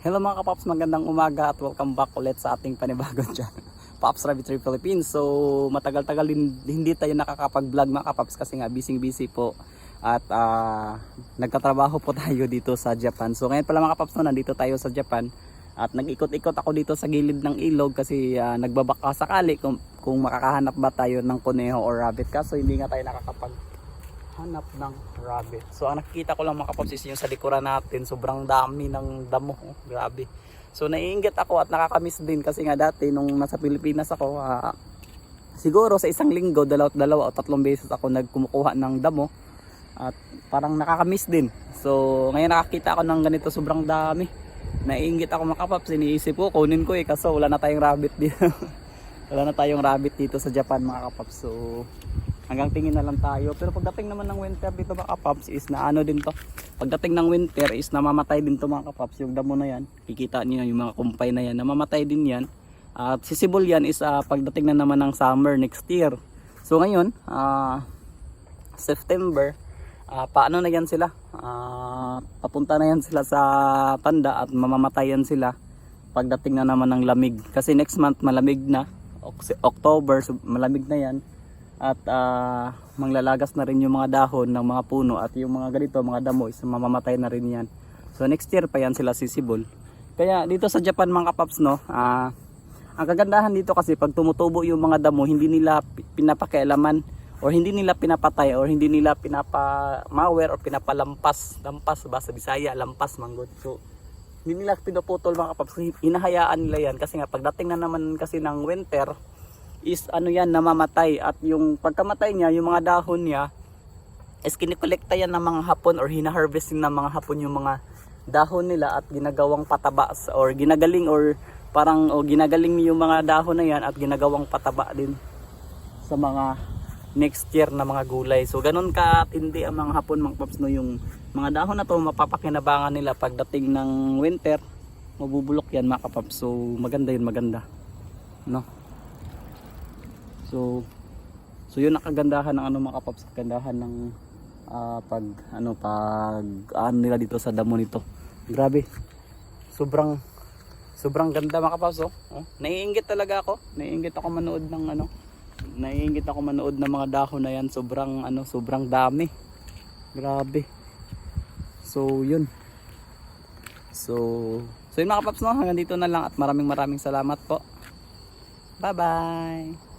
Hello mga kapaps, magandang umaga at welcome back ulit sa ating panibagong channel. Pops Rabbitry Philippines. So matagal-tagal hindi tayo nakakapag-vlog mga kapaps kasi nga busy-busy po. At ah, nagtatrabaho po tayo dito sa Japan. So ngayon pala mga kapaps no, nandito tayo sa Japan. At nag-ikot-ikot ako dito sa gilid ng ilog kasi ah, nagbabaka sakali kung, kung makakahanap ba tayo ng kuneho or rabbit. Kaso hindi nga tayo nakakapag hanap ng rabbit. So ang nakikita ko lang mga kapaps is yung sa likuran natin, sobrang dami ng damo. Oh, grabe. So naiinggit ako at nakakamiss din kasi nga dati nung nasa Pilipinas ako, ah, siguro sa isang linggo, dalawa, dalawa o tatlong beses ako nagkumukuha ng damo at parang nakakamiss din. So ngayon nakakita ako ng ganito sobrang dami. Naiinggit ako mga kapaps, iniisip ko kunin ko eh kaso wala na tayong rabbit dito. wala na tayong rabbit dito sa Japan mga kapaps. So hanggang tingin na lang tayo. Pero pagdating naman ng winter dito mga kapaps is na ano din to. Pagdating ng winter is namamatay din to mga kapaps. Yung damo na yan, kikita niyo yung mga kumpay na yan, namamatay din yan. At sisibol yan is ah, pagdating na naman ng summer next year. So ngayon, ah, September, ah, paano na yan sila? Ah, papunta na yan sila sa tanda at mamamatayan sila pagdating na naman ng lamig. Kasi next month malamig na. Oc- October, so malamig na yan at ah, manglalagas na rin yung mga dahon ng mga puno at yung mga ganito, mga damo is mamamatay na rin yan. So next year pa yan sila sisibol. Kaya dito sa Japan mga kapaps no, ah, ang kagandahan dito kasi pag tumutubo yung mga damo, hindi nila pi- pinapakialaman or hindi nila pinapatay or hindi nila pinapamawer or pinapalampas. Lampas ba sa Bisaya, lampas manggod. So hindi nila pinuputol mga kapaps. Hinahayaan nila yan kasi nga pagdating na naman kasi ng winter, is ano yan namamatay. At yung pagkamatay niya yung mga dahon niya is kinikolekta yan ng mga hapon or hinaharvesting ng mga hapon yung mga dahon nila at ginagawang pataba or ginagaling or parang o ginagaling yung mga dahon na yan at ginagawang pataba din sa mga next year na mga gulay. So ganun ka tindi ang mga hapon mga paps no? Yung mga dahon na to mapapakinabangan nila pagdating ng winter. Mabubulok yan mga kapaps. So maganda yun maganda. No So so yun ang kagandahan ng ano mga kapaps, kagandahan ng ah, pag ano pag ano nila dito sa damo nito. Grabe. Sobrang sobrang ganda mga kapaps oh. oh. Naiinggit talaga ako. Naiinggit ako manood ng ano. Naiinggit ako manood ng mga dahon na yan. Sobrang ano, sobrang dami. Grabe. So yun. So so yun mga kapaps no, hanggang dito na lang at maraming maraming salamat po. Bye bye.